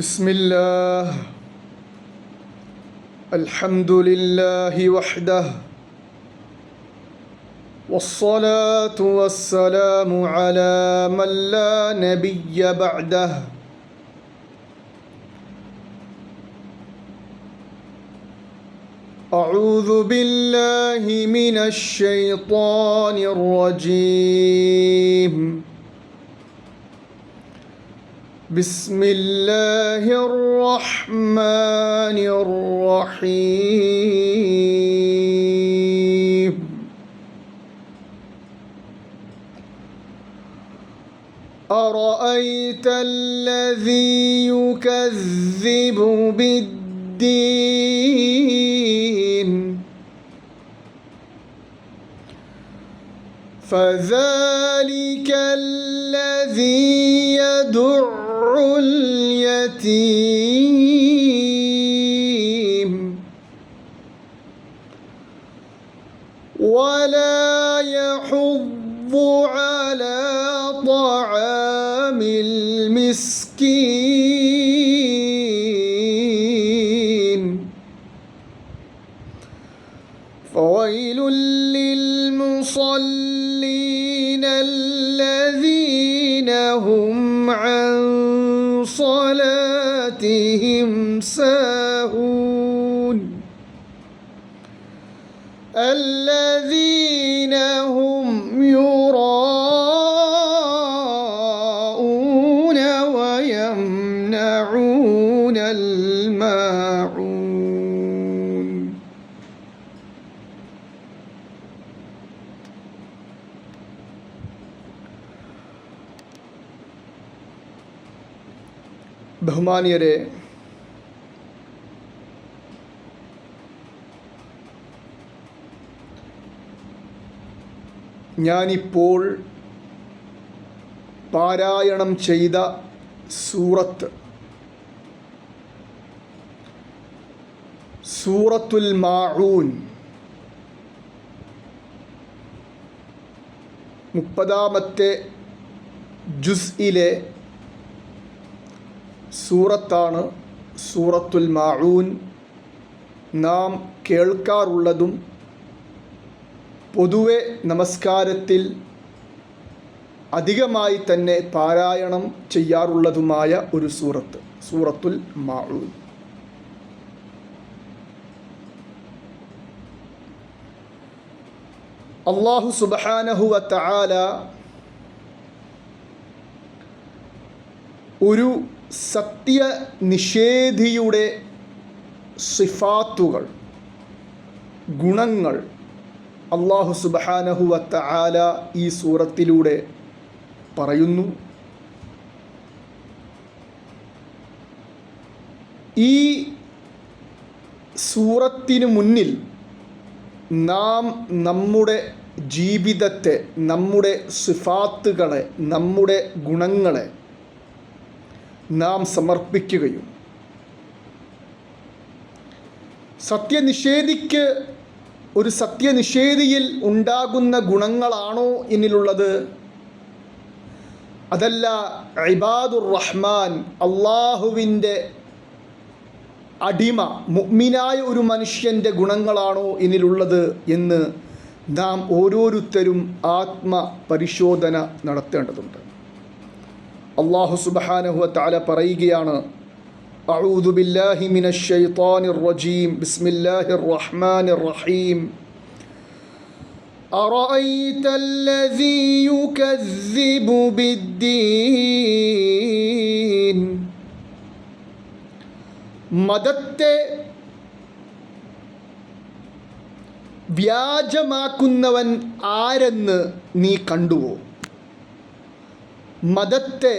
بسم الله. الحمد لله وحده. والصلاة والسلام على من لا نبي بعده. أعوذ بالله من الشيطان الرجيم. بسم الله الرحمن الرحيم. أرأيت الذي يكذب بالدين؟ فذلك الذي اليتيم ولا يحض على طعام المسكين ساهون الذين هم يراءون ويمنعون الماعون ബഹുമാനിയരെ ഞാനിപ്പോൾ പാരായണം ചെയ്ത സൂറത്ത്. സൂറത്തുൽ മാഊൻ. മുപ്പതാമത്തെ ജുസ്ഇലെ സൂറത്താണ് സൂറത്തുൽ മാഊൻ. നാം കേൾക്കാറുള്ളതും പൊതുവെ നമസ്കാരത്തിൽ അധികമായി തന്നെ പാരായണം ചെയ്യാറുള്ളതുമായ ഒരു സൂറത്ത് സൂറത്തുൽ മാഊൻ. അള്ളാഹു സുബഹാനഹുവ തആല ഒരു സത്യനിഷേധിയുടെ സിഫാത്തുകൾ ഗുണങ്ങൾ അള്ളാഹു സുബഹാനഹുവത്ത ആല ഈ സൂറത്തിലൂടെ പറയുന്നു. ഈ സൂറത്തിനു മുന്നിൽ നാം നമ്മുടെ ജീവിതത്തെ നമ്മുടെ സിഫാത്തുകളെ നമ്മുടെ ഗുണങ്ങളെ നാം സമർപ്പിക്കുകയും സത്യനിഷേധിക്ക് ഒരു സത്യനിഷേധിയിൽ ഉണ്ടാകുന്ന ഗുണങ്ങളാണോ എന്നിലുള്ളത്? അതല്ല ഇബാദുർ റഹ്മാൻ അള്ളാഹുവിന്റെ അടിമ മുഗ്മിനായ ഒരു മനുഷ്യന്റെ ഗുണങ്ങളാണോ എന്നിലുള്ളത് എന്ന് നാം ഓരോരുത്തരും ആത്മ പരിശോധന നടത്തേണ്ടതുണ്ട്. അള്ളാഹു സുബാനഹുവ താല പറയുകയാണ് أعوذ بالله من الشيطان الرجيم بسم الله الرحمن الرحيم أرأيت الذي يكذب بالدين മതത്തെ വ്യാജമാക്കുന്നവൻ ആരെന്ന് നീ കണ്ടുവോ മതത്തെ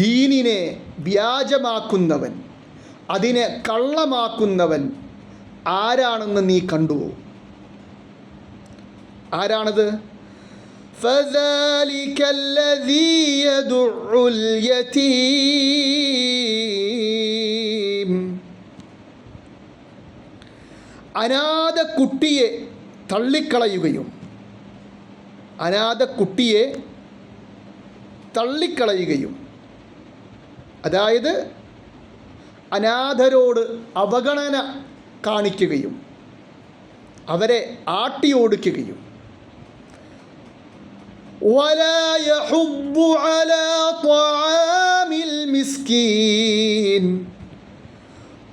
ദീനിനെ വ്യാജമാക്കുന്നവൻ അതിനെ കള്ളമാക്കുന്നവൻ ആരാണെന്ന് നീ കണ്ടുവോ ആരാണത് فذلك الذي يدع اليتيم അനാഥ കുട്ടിയെ തള്ളിക്കളയുകയും അനാഥ കുട്ടിയെ തള്ളിക്കളയുകയും അതായത് അനാഥരോട് അവഗണന കാണിക്കുകയും അവരെ ആട്ടിയോടിക്കുകയും.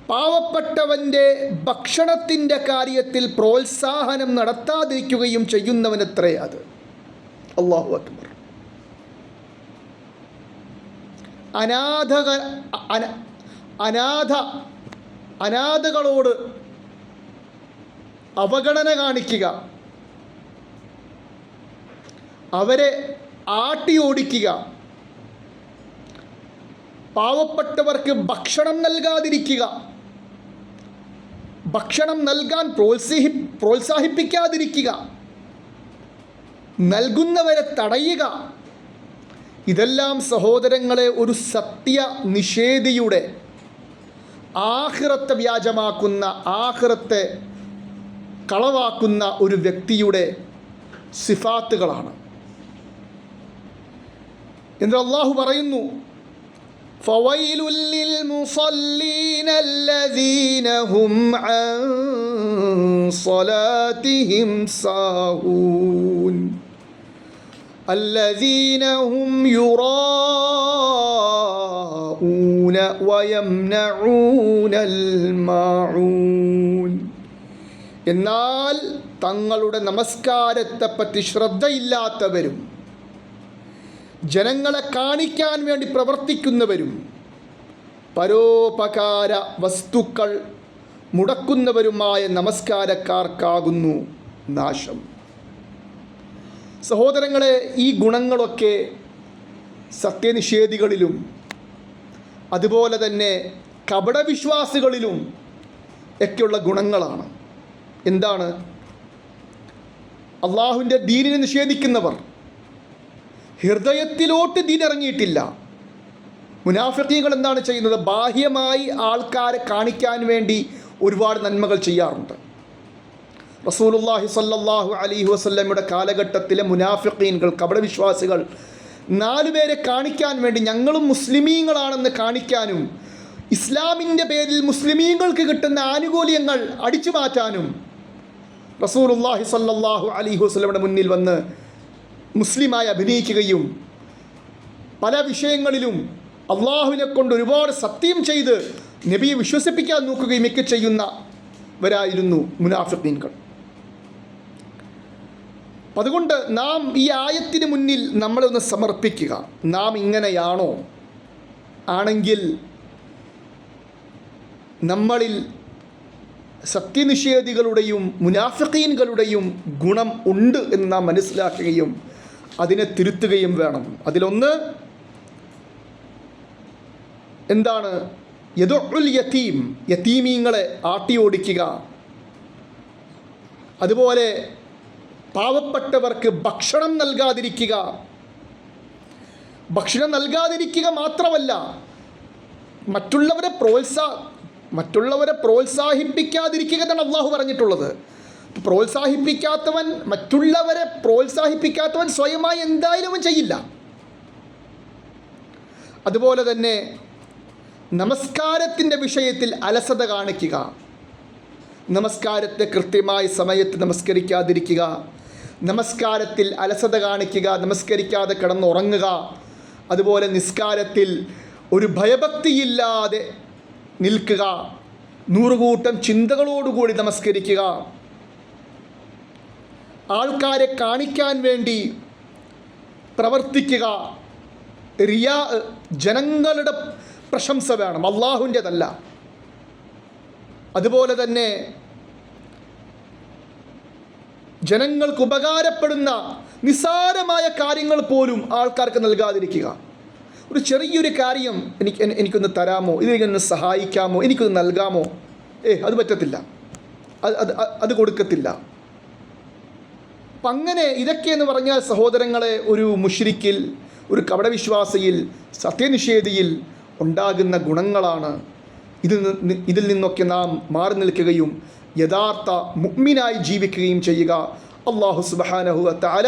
പാവപ്പെട്ടവന്റെ ഭക്ഷണത്തിന്റെ കാര്യത്തിൽ പ്രോത്സാഹനം നടത്താതിരിക്കുകയും ചെയ്യുന്നവനത്രേ അത്. അള്ളാഹു അക്ബർ. അനാഥക അനാഥ അനാഥകളോട് അവഗണന കാണിക്കുക. അവരെ ആട്ടി ഓടിക്കുക. പാവപ്പെട്ടവർക്ക് ഭക്ഷണം നൽകാതിരിക്കുക. ഭക്ഷണം നൽകാൻ പ്രോത്സാഹി പ്രോത്സാഹിപ്പിക്കാതിരിക്കുക. നൽകുന്നവരെ തടയുക. ഇതെല്ലാം സഹോദരങ്ങളെ ഒരു സത്യ നിഷേധിയുടെ ആഹ്റത്തെ വ്യാജമാക്കുന്ന ആഹ്റത്തെ കളവാക്കുന്ന ഒരു വ്യക്തിയുടെ സിഫാത്തുകളാണ് എന്ന് അള്ളാഹു പറയുന്നു فويل للمصلين الذين هم عن صلاتهم ساهون الذين هم يراءون ويمنعون الماعون എന്നാൽ തങ്ങളുടെ നമസ്കാരത്തെപ്പറ്റി ശ്രദ്ധയില്ലാത്തവരും ജനങ്ങളെ കാണിക്കാൻ വേണ്ടി പ്രവർത്തിക്കുന്നവരും പരോപകാര വസ്തുക്കൾ മുടക്കുന്നവരുമായ നമസ്കാരക്കാർക്കാകുന്നു നാശം സഹോദരങ്ങളെ ഈ ഗുണങ്ങളൊക്കെ സത്യനിഷേധികളിലും അതുപോലെ തന്നെ കപടവിശ്വാസികളിലും ഒക്കെയുള്ള ഗുണങ്ങളാണ്. എന്താണ്? അള്ളാഹുവിന്റെ ദീനിനെ നിഷേധിക്കുന്നവർ ഹൃദയത്തിലോട്ട് ദീൻ ഇറങ്ങിയിട്ടില്ല മുനാഫിക്കീങ്ങൾ എന്താണ് ചെയ്യുന്നത്? ബാഹ്യമായി ആൾക്കാരെ കാണിക്കാൻ വേണ്ടി ഒരുപാട് നന്മകൾ ചെയ്യാറുണ്ട്. റസൂലുല്ലാഹി സ്വല്ലല്ലാഹു അലൈഹി വസല്ലമയുടെ കാലഘട്ടത്തിലെ മുനാഫിക്കീൻകൾ കപടവിശ്വാസികൾ നാലുപേരെ കാണിക്കാൻ വേണ്ടി ഞങ്ങളും മുസ്ലിമീങ്ങളാണെന്ന് കാണിക്കാനും ഇസ്ലാമിന്റെ പേരിൽ മുസ്ലിമീങ്ങൾക്ക് കിട്ടുന്ന ആനുകൂല്യങ്ങൾ അടിച്ചു മാറ്റാനും റസൂലുല്ലാഹി സ്വല്ലല്ലാഹു അലൈഹി വസല്ലമയുടെ മുന്നിൽ വന്ന് മുസ്ലിമായി അഭിനയിക്കുകയും പല വിഷയങ്ങളിലും അള്ളാഹുവിനെ കൊണ്ട് ഒരുപാട് സത്യം ചെയ്ത് നബിയെ വിശ്വസിപ്പിക്കാൻ നോക്കുകയും ഒക്കെ ചെയ്യുന്നവരായിരുന്നു മുനാഫിഖീൻകൾ അതുകൊണ്ട് നാം ഈ ആയത്തിന് മുന്നിൽ നമ്മളൊന്ന് സമർപ്പിക്കുക. നാം ഇങ്ങനെയാണോ? ആണെങ്കിൽ നമ്മളിൽ സത്യനിഷേധികളുടെയും മുനാഫിഖീൻകളുടെയും ഗുണം ഉണ്ട് എന്ന് നാം മനസ്സിലാക്കുകയും അതിനെ തിരുത്തുകയും വേണം. അതിലൊന്ന് എന്താണ്? യദുൽ യത്തീം യത്തീമീങ്ങളെ ആട്ടിയോടിക്കുക. അതുപോലെ പാവപ്പെട്ടവർക്ക് ഭക്ഷണം നൽകാതിരിക്കുക. ഭക്ഷണം നൽകാതിരിക്കുക മാത്രമല്ല മറ്റുള്ളവരെ പ്രോത്സാ മറ്റുള്ളവരെ പ്രോത്സാഹിപ്പിക്കാതിരിക്കുക എന്നാണ് അള്ളാഹു പറഞ്ഞിട്ടുള്ളത്. പ്രോത്സാഹിപ്പിക്കാത്തവൻ മറ്റുള്ളവരെ പ്രോത്സാഹിപ്പിക്കാത്തവൻ സ്വയമായി എന്തായാലും അവൻ ചെയ്യില്ല. അതുപോലെ തന്നെ നമസ്കാരത്തിന്റെ വിഷയത്തിൽ അലസത കാണിക്കുക. നമസ്കാരത്തെ കൃത്യമായ സമയത്ത് നമസ്കരിക്കാതിരിക്കുക. നമസ്കാരത്തിൽ അലസത കാണിക്കുക നമസ്കരിക്കാതെ കിടന്നുറങ്ങുക. അതുപോലെ നിസ്കാരത്തിൽ ഒരു ഭയഭക്തിയില്ലാതെ നിൽക്കുക. നൂറുകൂട്ടം ചിന്തകളോടുകൂടി നമസ്കരിക്കുക. ആൾക്കാരെ കാണിക്കാൻ വേണ്ടി പ്രവർത്തിക്കുക. റിയാ ജനങ്ങളുടെ പ്രശംസ വേണം. അള്ളാഹുവിന്റെതല്ല അതുപോലെ തന്നെ ജനങ്ങൾക്ക് ഉപകാരപ്പെടുന്ന നിസ്സാരമായ കാര്യങ്ങൾ പോലും ആൾക്കാർക്ക് നൽകാതിരിക്കുക. ഒരു ചെറിയൊരു കാര്യം എനിക്ക് എനിക്കൊന്ന് തരാമോ? ഇതിനൊന്ന് സഹായിക്കാമോ? എനിക്കൊന്ന് നൽകാമോ? ഏ അത് പറ്റത്തില്ല. അത് അത് അത് കൊടുക്കത്തില്ല. അപ്പം അങ്ങനെ ഇതൊക്കെയെന്ന് പറഞ്ഞാൽ സഹോദരങ്ങളെ ഒരു മുഷ്രിക്കിൽ ഒരു കപടവിശ്വാസിയിൽ സത്യനിഷേധിയിൽ ഉണ്ടാകുന്ന ഗുണങ്ങളാണ് ഇതിൽ നിന്ന് ഇതിൽ നിന്നൊക്കെ നാം മാറി നിൽക്കുകയും യഥാർത്ഥ മുഗ്മിനായി ജീവിക്കുകയും ചെയ്യുക. അള്ളാഹു സുബഹാനഹു താല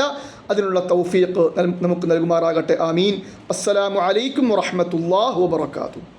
അതിനുള്ള തൗഫീഖ് നമുക്ക് നൽകുമാറാകട്ടെ. ആമീൻ. അസ്സലാമു അലൈക്കും വറഹ്മത്തുള്ളാഹി വബറകാതുഹു.